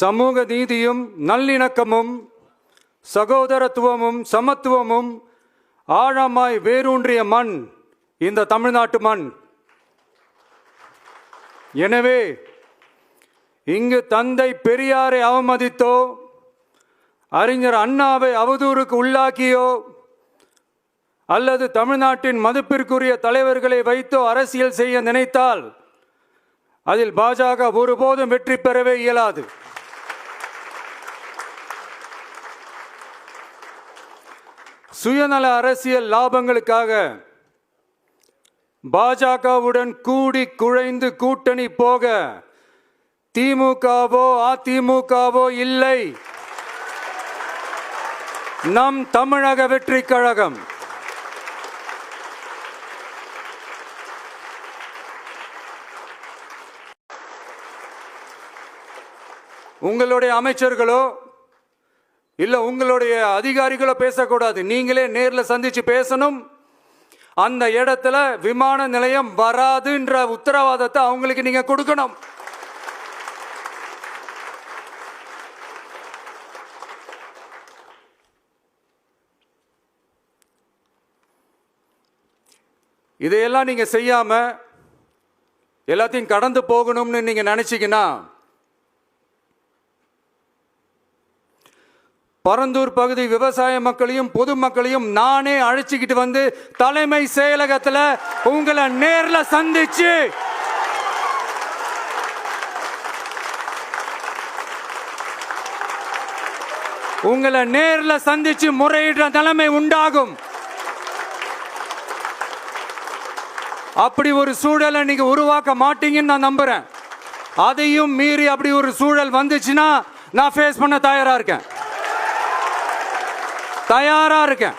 சமூக நீதியும் நல்லிணக்கமும் சகோதரத்துவமும் சமத்துவமும் ஆழமாய் வேரூன்றிய மண் இந்த தமிழ்நாட்டு மண். எனவே இங்கு தந்தை பெரியாரை அவமதித்தோ அறிஞர் அண்ணாவை அவதூறுக்கு உள்ளாக்கியோ அல்லது தமிழ்நாட்டின் மதிப்பிற்குரிய தலைவர்களை வைத்தோ அரசியல் செய்ய நினைத்தால் அதில் பாஜக ஒருபோதும் வெற்றி பெறவே இயலாது. சுயநல அரசியல் லாபங்களுக்காக பாஜகவுடன் கூடி குழைந்து கூட்டணி போக திமுகவோ அதிமுகவோ இல்லை. நம் தமிழக வெற்றி கழகம். உங்களுடைய அமைச்சர்களோ இல்லை உங்களுடைய அதிகாரிகளை பேசக்கூடாது. நீங்களே நேரில் சந்தித்து பேசணும். அந்த இடத்துல விமான நிலையம் வராதுன்ற உத்தரவாதத்தை அவங்களுக்கு நீங்கள் கொடுக்கணும். இதையெல்லாம் நீங்கள் செய்யாமல் எல்லாத்தையும் கடந்து போகணும்னு நீங்கள் நினச்சிங்கன்னா பரந்தூர் பகுதி விவசாய மக்களையும் பொதுமக்களையும் நானே அழைச்சிக்கிட்டு வந்து தலைமை செயலகத்தில் உங்களை நேரில் சந்திச்சு உங்களை நேரில் சந்திச்சு முறையிடுற நிலைமை உண்டாகும். அப்படி ஒரு சூழலை நீங்க உருவாக்க மாட்டீங்கன்னு நான் நம்புறேன். அதையும் மீறி அப்படி ஒரு சூழல் வந்துச்சுன்னா நான் ஃபேஸ் பண்ண தயாரா இருக்கேன். தயாராக இருக்கேன்.